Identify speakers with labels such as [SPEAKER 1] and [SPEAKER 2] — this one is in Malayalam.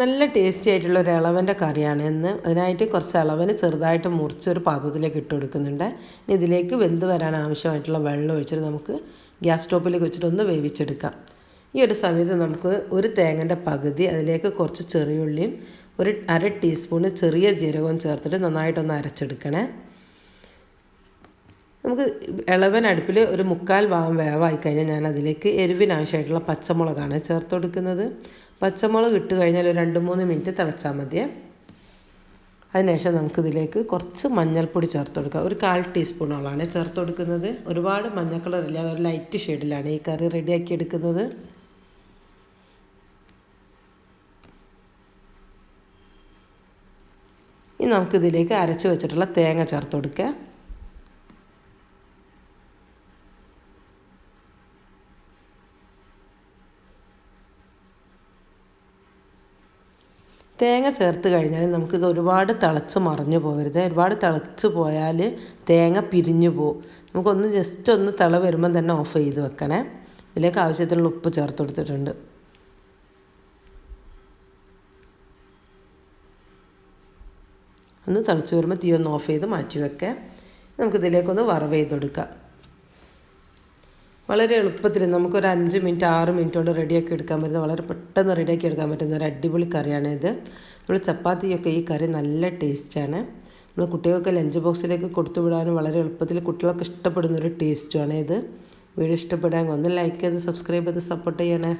[SPEAKER 1] നല്ല ടേസ്റ്റി ആയിട്ടുള്ള ഒരു ഇളവന്റെ കറിയാണ് എന്ന് അതിനായിട്ട് കുറച്ച് ഇളവന് ചെറുതായിട്ട് മുറിച്ചൊരു പാത്രത്തിലേക്ക് ഇട്ട് കൊടുക്കുന്നുണ്ട്. ഇനി ഇതിലേക്ക് വെന്ത് വരാൻ ആവശ്യമായിട്ടുള്ള വെള്ളം ഒഴിച്ചിട്ട് നമുക്ക് ഗ്യാസ് സ്റ്റോപ്പിലേക്ക് വെച്ചിട്ട് ഒന്ന് വേവിച്ചെടുക്കാം. ഈ ഒരു സമയത്ത് നമുക്ക് ഒരു തേങ്ങന്റെ പകുതി അതിലേക്ക് കുറച്ച് ചെറിയ ഉള്ളിയും ഒരു അര ടീസ്പൂണ് ചെറിയ ജീരകവും ചേർത്തിട്ട് നന്നായിട്ടൊന്ന് അരച്ചെടുക്കണേ. നമുക്ക് ഇളവൻ അടുപ്പിൽ ഒരു മുക്കാൽ ഭാഗം വേവായി കഴിഞ്ഞാൽ ഞാൻ അതിലേക്ക് എരിവിനാവശ്യമായിട്ടുള്ള പച്ചമുളകാണ് ചേർത്ത് കൊടുക്കുന്നത്. പച്ചമുളക് ഇട്ട് കഴിഞ്ഞാൽ ഒരു രണ്ട് മൂന്ന് മിനിറ്റ് തിളച്ചാൽ മതിയേ അതിനുശേഷം നമുക്കിതിലേക്ക് കുറച്ച് മഞ്ഞൾപ്പൊടി ചേർത്ത് കൊടുക്കുക. ഒരു കാൽ ടീസ്പൂണോളാണ് ചേർത്ത് കൊടുക്കുന്നത്. ഒരുപാട് മഞ്ഞ കളർ ഇല്ലാതെ ഒരു ലൈറ്റ് ഷെയ്ഡിലാണ് ഈ കറി റെഡിയാക്കി എടുക്കുന്നത്. ഇനി നമുക്കിതിലേക്ക് അരച്ച് വെച്ചിട്ടുള്ള തേങ്ങ ചേർത്ത് കൊടുക്കുക. തേങ്ങ ചേർത്ത് കഴിഞ്ഞാൽ നമുക്കിത് ഒരുപാട് തിളച്ച് മറിഞ്ഞു പോകരുത്. ഒരുപാട് തിളച്ച് പോയാൽ തേങ്ങ പിരിഞ്ഞു പോകും നമുക്കൊന്ന് ജസ്റ്റ് ഒന്ന് തിള വരുമ്പം തന്നെ ഓഫ് ചെയ്ത് വെക്കണേ. ഇതിലേക്ക് ആവശ്യത്തിനുള്ള ഉപ്പ് ചേർത്ത് കൊടുത്തിട്ടുണ്ട്. ഒന്ന് തിളച്ച് വരുമ്പോൾ തീ ഒന്ന് ഓഫ് ചെയ്ത് മാറ്റി വെക്കാം. നമുക്കിതിലേക്കൊന്ന് വറവ് ചെയ്ത് കൊടുക്കാം വളരെ എളുപ്പത്തിൽ നമുക്കൊരു അഞ്ച് മിനിറ്റ് ആറ് മിനിറ്റ് കൊണ്ട് റെഡിയാക്കി എടുക്കാൻ പറ്റുന്ന വളരെ പെട്ടെന്ന് റെഡിയാക്കി എടുക്കാൻ പറ്റുന്ന ഒരു അടിപൊളി കറിയാണ് ഇത്. നമ്മൾ ചപ്പാത്തിയൊക്കെ ഈ കറി നല്ല ടേസ്റ്റാണ് നമ്മൾ കുട്ടികൾക്ക് ലഞ്ച് ബോക്സിലേക്ക് കൊടുത്തു വിടാനും വളരെ എളുപ്പത്തിൽ കുട്ടികളൊക്കെ ഇഷ്ടപ്പെടുന്ന ഒരു ടേസ്റ്റുമാണ് ഇത്. വീഡിയോ ഇഷ്ടപ്പെടാൻ ഒന്ന് ലൈക്ക് ചെയ്ത് സബ്സ്ക്രൈബ് ചെയ്ത് സപ്പോർട്ട് ചെയ്യണേ.